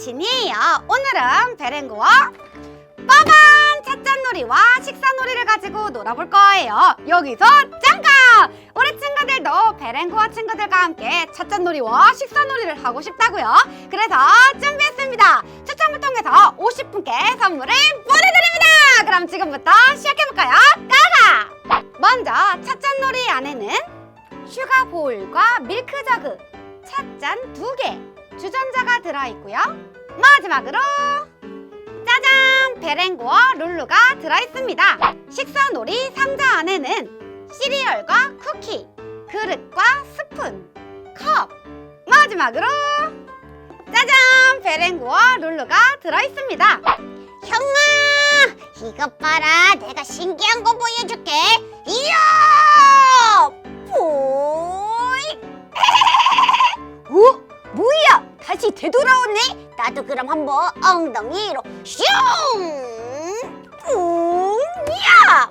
진이에요. 오늘은 베랭구와 빠밤 찻잔놀이와 식사놀이를 가지고 놀아볼 거예요. 여기서 잠깐! 우리 친구들도 베랭구와 친구들과 함께 찻잔놀이와 식사놀이를 하고 싶다고요. 그래서 준비했습니다. 추첨을 통해서 50분께 선물을 보내드립니다. 그럼 지금부터 시작해볼까요? 가가! 먼저 찻잔놀이 안에는 슈가 보울과 밀크 저그, 찻잔 두 개, 주전자가 들어있고요. 마지막으로 짜잔! 베랭구와 룰루가 들어있습니다. 식사놀이 상자 안에는 시리얼과 쿠키, 그릇과 스푼, 컵, 마지막으로 짜잔! 베랭구와 룰루가 들어있습니다. 형아! 이것 봐라. 내가 신기한 거 보여줄게. 이야! 그럼 한번 엉덩이로 슝! 뿡야!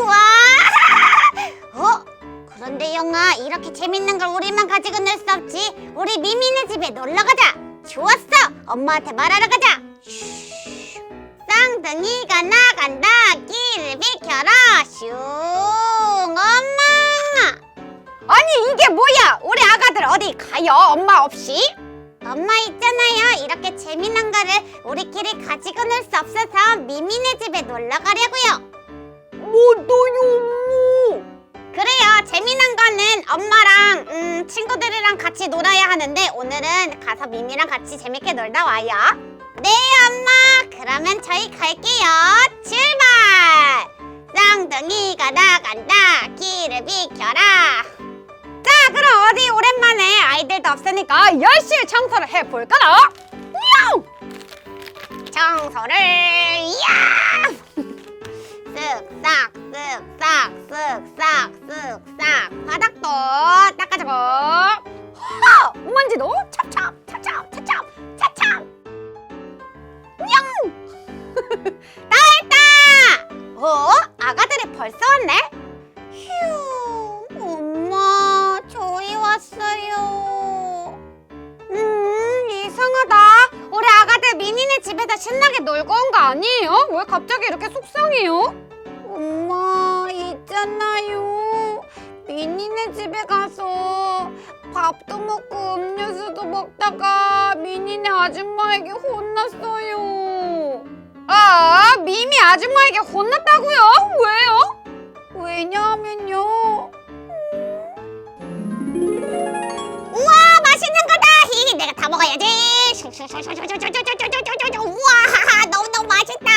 우와! 어? 그런데 영아 이렇게 재밌는 걸 우리만 가지고 놀 수 없지 우리 미미네 집에 놀러 가자 좋았어 엄마한테 말하러 가자 슈. 쌍둥이가 나간다 길을 비켜라 슝 엄마 아니 이게 뭐야? 우리 아가들 어디 가요? 엄마 없이? 엄마 있잖아요. 이렇게 재미난 거를 우리끼리 가지고 놀 수 없어서 미미네 집에 놀러 가려고요. 뭐너요, 엄마? 그래요. 재미난 거는 엄마랑 음, 친구들이랑 같이 놀아야 하는데 오늘은 가서 미미랑 같이 재밌게 놀다 와요. 네, 엄마. 그러면 저희 갈게요. 출발! 쌍둥이가 나간다. 길을 비켜라. 없으니까 열심히 청소를 해볼까나? 야우! 청소를 야! 쓱싹 쓱싹 쓱싹 쓱싹 바닥도 닦아주고 허! 먼지도 찹찹 찹찹 찹찹 찹찹 냥! 다 했다! 어? 아니에요? 왜 갑자기 이렇게 속상해요? 엄마, 있잖아요. 미니네 집에 가서 밥도 먹고 음료수도 먹다가 미니네 아줌마에게 혼났어요. 아, 미미 아줌마에게 혼났다고요? 왜요? 왜냐하면요. 우와 맛있는 거다. 히히 내가 다 먹어야지. 우와 너무 너무 맛있다.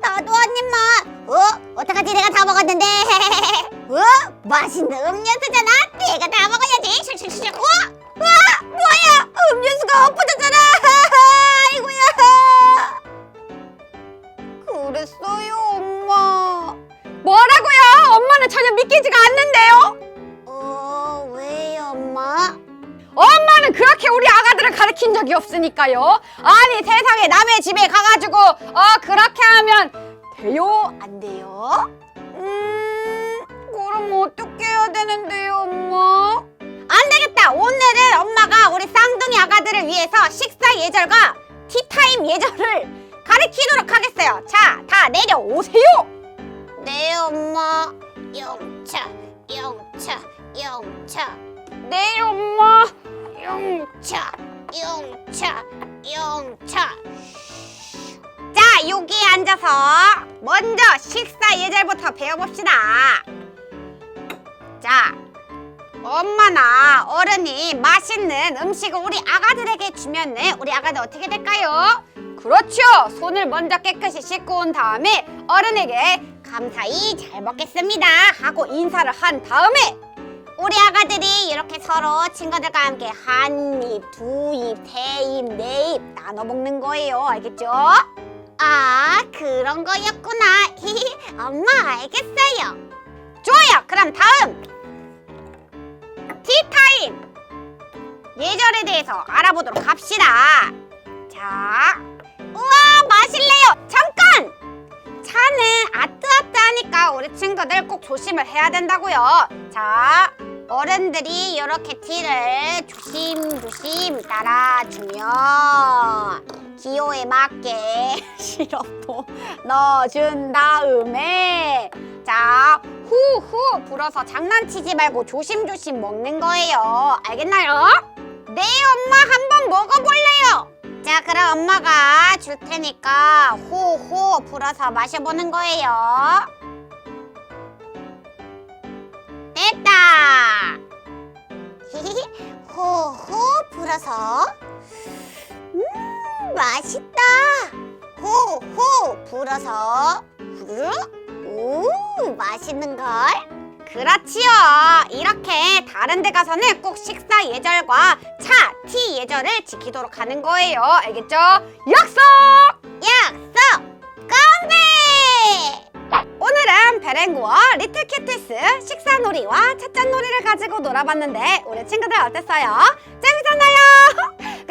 나도 한 입만. 어? 어떡하지 내가 다 먹었는데. 어? 맛있는 음료수잖아. 내가 다 먹어야지. 그렇게 우리 아가들을 가르친 적이 없으니까요. 아니, 세상에 남의 집에 가가지고, 어, 그렇게 하면 돼요? 안 돼요? 음, 그럼 어떻게 해야 되는데요, 엄마? 안 되겠다. 오늘은 엄마가 우리 쌍둥이 아가들을 위해서 식사 예절과 티타임 예절을 가르치도록 하겠어요. 자, 다 내려오세요. 네, 엄마. 영차, 영차, 영차. 네, 엄마. 영차, 영차, 영차. 자, 여기에 앉아서 먼저 식사 예절부터 배워봅시다. 자, 엄마나 어른이 맛있는 음식을 우리 아가들에게 주면은 우리 아가들 어떻게 될까요? 그렇죠. 손을 먼저 깨끗이 씻고 온 다음에 어른에게 감사히 잘 먹겠습니다 하고 인사를 한 다음에 우리 아가들이 이렇게 서로 친구들과 함께 한 입, 두 입, 세 입, 네 입 나눠 먹는 거예요. 알겠죠? 아, 그런 거였구나. 엄마 알겠어요. 좋아요. 그럼 다음 티타임 예절에 대해서 알아보도록 합시다. 자, 우와 마실래요? 잠깐! 차는 아뜨아뜨하니까 우리 친구들 꼭 조심을 해야 된다고요. 자, 어른들이 이렇게 티를 조심조심 따라주면 기호에 맞게 시럽도 넣어준 다음에 자 후후 불어서 장난치지 말고 조심조심 먹는 거예요. 알겠나요? 네 엄마 한번 먹어볼래요. 자 그럼 엄마가 줄 테니까 호호 불어서 마셔보는 거예요. 불어서 음 맛있다. 호호 불어서 후루룩 오 맛있는 걸. 그렇지요. 이렇게 다른 데 가서는 꼭 식사 예절과 차, 티 예절을 지키도록 하는 거예요. 알겠죠? 약속! 약속! 건배! 오늘은 베렌구와 리틀 키티스 식사놀이와 찻잔놀이를 가지고 놀아봤는데 우리 친구들 어땠어요?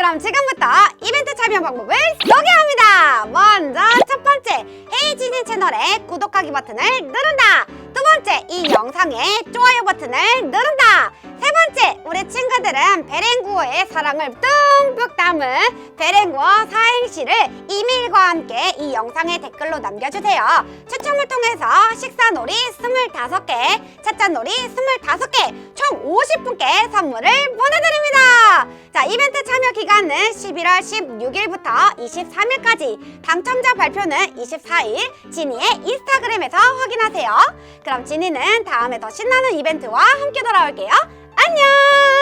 그럼 지금부터 이벤트 참여 방법을 소개합니다. 먼저 첫 번째 헤이지진 채널의 구독하기 버튼을 누른다. 두 번째 이 영상의 좋아요 버튼을 누른다. 세 번째 우리 친구들은 베렌구어의 사랑을 듬뿍 담은 베렌구어 사행시를 이메일과 함께 이 영상에 댓글로 남겨주세요. 추첨을 통해서 식사놀이 25개, 찻잔놀이 25개, 총 50분께 선물을 보내드립니다. 자, 이벤트 참여 기간은 11월 16일부터 23일까지, 당첨자 발표는 24일 지니의 인스타그램에서 확인하세요. 그럼 지니는 다음에 더 신나는 이벤트와 함께 돌아올게요. 안녕!